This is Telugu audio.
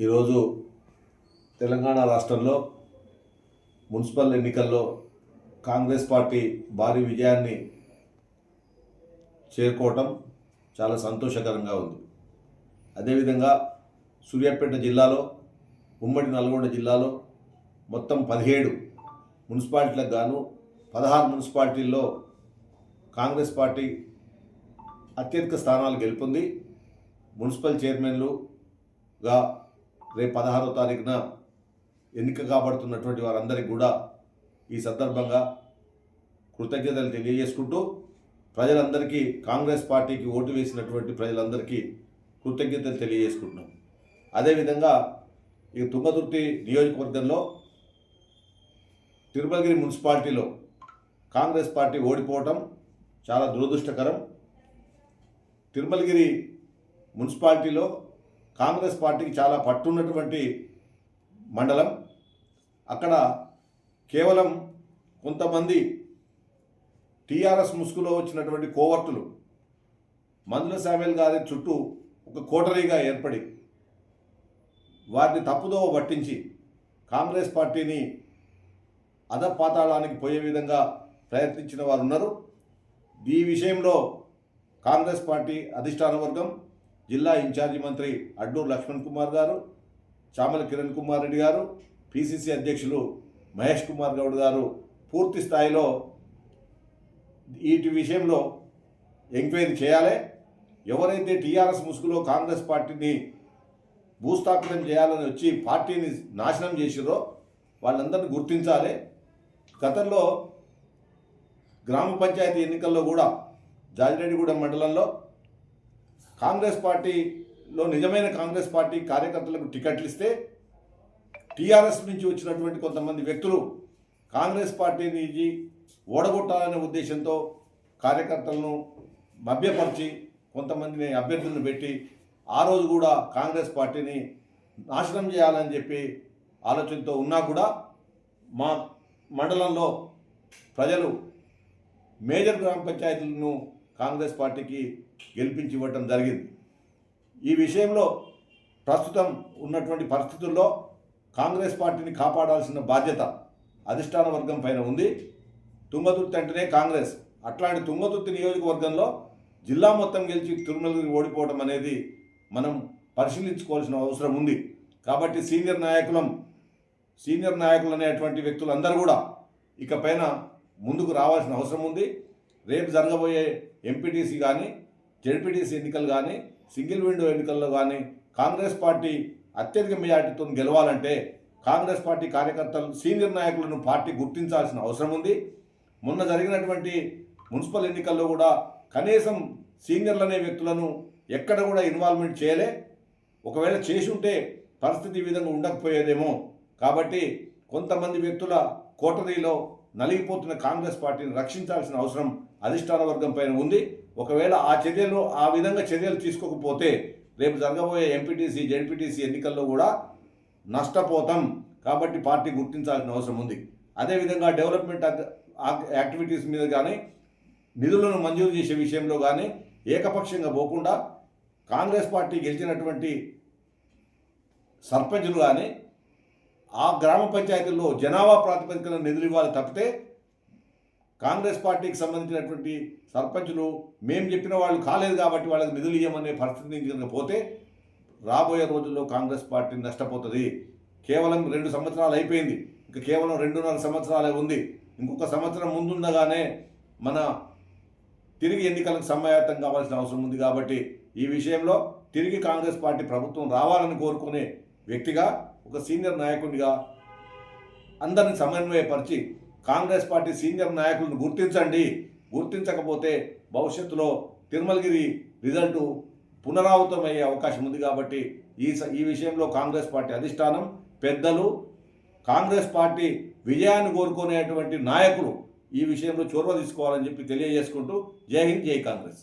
ఈరోజు తెలంగాణ రాష్ట్రంలో మున్సిపల్ ఎన్నికల్లో కాంగ్రెస్ పార్టీ భారీ విజయాన్ని చేరుకోవటం చాలా సంతోషకరంగా ఉంది. అదేవిధంగా సూర్యాపేట జిల్లాలో ఉమ్మడి నల్గొండ జిల్లాలో మొత్తం పదిహేడు మున్సిపాలిటీలకు గాను పదహారు మున్సిపాలిటీల్లో కాంగ్రెస్ పార్టీ అత్యధిక స్థానాలు గెలుపొంది మున్సిపల్ చైర్మన్లుగా రేపు పదహారో తారీఖున ఎన్నిక కాబడుతున్నటువంటి వారందరికీ కూడా ఈ సందర్భంగా కృతజ్ఞతలు తెలియజేసుకుంటూ ప్రజలందరికీ కాంగ్రెస్ పార్టీకి ఓటు వేసినటువంటి ప్రజలందరికీ కృతజ్ఞతలు తెలియజేసుకుంటున్నాం. అదేవిధంగా ఈ తుంగతుర్తి నియోజకవర్గంలో తిరుమలగిరి మున్సిపాలిటీలో కాంగ్రెస్ పార్టీ ఓడిపోవటం చాలా దురదృష్టకరం. తిరుమలగిరి మున్సిపాలిటీలో కాంగ్రెస్ పార్టీకి చాలా పట్టున్నటువంటి మండలం. అక్కడ కేవలం కొంతమంది టీఆర్ఎస్ ముసుగులో వచ్చినటువంటి కోవర్టులు మందుల శామ్యుల్ గారి చుట్టూ ఒక కోటరీగా ఏర్పడి వారిని తప్పుదోవ పట్టించి కాంగ్రెస్ పార్టీని అధపాతాళానికి పోయే విధంగా ప్రయత్నించిన వారు ఉన్నారు ఈ విషయంలో కాంగ్రెస్ పార్టీ అధిష్టాన వర్గం జిల్లా ఇన్ఛార్జి మంత్రి అడ్డూరు లక్ష్మణ్ కుమార్ గారు చామల కిరణ్ కుమార్ రెడ్డి గారు పిసిసి అధ్యక్షులు మహేష్ కుమార్ గౌడ్ గారు పూర్తి స్థాయిలో వీటి విషయంలో ఎంక్వైరీ చేయాలి. ఎవరైతే టీఆర్ఎస్ ముసుగులో కాంగ్రెస్ పార్టీని భూస్థాపితం చేయాలని వచ్చి పార్టీని నాశనం చేసిరో వాళ్ళందరినీ గుర్తించాలి. గతంలో గ్రామ పంచాయతీ ఎన్నికల్లో కూడా జాజిరెడ్డిగూడెం మండలంలో కాంగ్రెస్ పార్టీలో నిజమైన కాంగ్రెస్ పార్టీ కార్యకర్తలకు టికెట్లు ఇస్తే టీఆర్ఎస్ నుంచి వచ్చినటువంటి కొంతమంది వ్యక్తులు కాంగ్రెస్ పార్టీని ఓడగొట్టాలనే ఉద్దేశంతో కార్యకర్తలను మభ్యపరిచి కొంతమందిని అభ్యర్థులను పెట్టి ఆ రోజు కూడా కాంగ్రెస్ పార్టీని నాశనం చేయాలని చెప్పి ఆలోచనతో ఉన్నా కూడా మా మండలంలో ప్రజలు మేజర్ గ్రామ పంచాయతీలను కాంగ్రెస్ పార్టీకి గెలిపించి ఇవ్వటం జరిగింది. ఈ విషయంలో ప్రస్తుతం ఉన్నటువంటి పరిస్థితుల్లో కాంగ్రెస్ పార్టీని కాపాడాల్సిన బాధ్యత అధిష్టాన వర్గం పైన ఉంది. తుంగతుర్తి అంటేనే కాంగ్రెస్. అట్లాంటి తుంగతుర్తి నియోజకవర్గంలో జిల్లా మొత్తం గెలిచి తిరుమలగిరి ఓడిపోవడం అనేది మనం పరిశీలించుకోవాల్సిన అవసరం ఉంది. కాబట్టి సీనియర్ నాయకులం సీనియర్ నాయకులు అనేటువంటి వ్యక్తులందరూ కూడా ఇకపైన ముందుకు రావాల్సిన అవసరం ఉంది. రేపు జరగబోయే ఎంపీటీసీ కానీ జడ్పీటీసీ ఎన్నికలు కానీ సింగిల్ విండో ఎన్నికల్లో కానీ కాంగ్రెస్ పార్టీ అత్యధిక మెజార్టీతో గెలవాలంటే కాంగ్రెస్ పార్టీ కార్యకర్తలు సీనియర్ నాయకులను పార్టీ గుర్తించాల్సిన అవసరం ఉంది. మొన్న జరిగినటువంటి మున్సిపల్ ఎన్నికల్లో కూడా కనీసం సీనియర్లు అనే వ్యక్తులను ఎక్కడ కూడా ఇన్వాల్వ్మెంట్ చేయలే. ఒకవేళ చేసి ఉంటే పరిస్థితి ఈ విధంగా ఉండకపోయేదేమో. కాబట్టి కొంతమంది వ్యక్తుల కోటరీలో నలిగిపోతున్న కాంగ్రెస్ పార్టీని రక్షించాల్సిన అవసరం అధిష్టాన వర్గం పైన ఉంది. ఒకవేళ ఆ చర్యలు ఆ విధంగా చర్యలు తీసుకోకపోతే రేపు జరగబోయే ఎంపీటీసీ జెడ్పీటీసీ ఎన్నికల్లో కూడా నష్టపోతాం. కాబట్టి పార్టీ గుర్తించాల్సిన అవసరం ఉంది. అదేవిధంగా డెవలప్మెంట్ యాక్టివిటీస్ మీద కానీ నిధులను మంజూరు చేసే విషయంలో కానీ ఏకపక్షంగా పోకుండా కాంగ్రెస్ పార్టీ గెలిచినటువంటి సర్పంచులు కానీ ఆ గ్రామ పంచాయతీల్లో జనాభా ప్రాతిపదికన నిధులు ఇవ్వాలి తప్పితే కాంగ్రెస్ పార్టీకి సంబంధించినటువంటి సర్పంచులు మేము చెప్పిన వాళ్ళు కాలేదు కాబట్టి వాళ్ళకి నిధులు ఇవ్వమనే పరిస్థితి కనుక పోతే రాబోయే రోజుల్లో కాంగ్రెస్ పార్టీ నష్టపోతుంది. కేవలం రెండు సంవత్సరాలు అయిపోయింది. ఇంకా కేవలం రెండున్నర సంవత్సరాలే ఉంది. ఇంకొక సంవత్సరం ముందుండగానే మన తిరిగి ఎన్నికలకు సమాయత్తం కావాల్సిన అవసరం ఉంది కాబట్టి ఈ విషయంలో తిరిగి కాంగ్రెస్ పార్టీ ప్రభుత్వం రావాలని కోరుకునే వ్యక్తిగా ఒక సీనియర్ నాయకుడిగా అందరిని సమన్వయపరిచి కాంగ్రెస్ పార్టీ సీనియర్ నాయకులను గుర్తించండి. గుర్తించకపోతే భవిష్యత్తులో తిరుమలగిరి రిజల్టు పునరావృతమయ్యే అవకాశం ఉంది కాబట్టి ఈ స- ఈ విషయంలో కాంగ్రెస్ పార్టీ అధిష్టానం పెద్దలు కాంగ్రెస్ పార్టీ విజయాన్ని కోరుకునేటువంటి నాయకులు ఈ విషయంలో చొరవ తీసుకోవాలని చెప్పి తెలియజేసుకుంటూ జై హింద్ జై కాంగ్రెస్.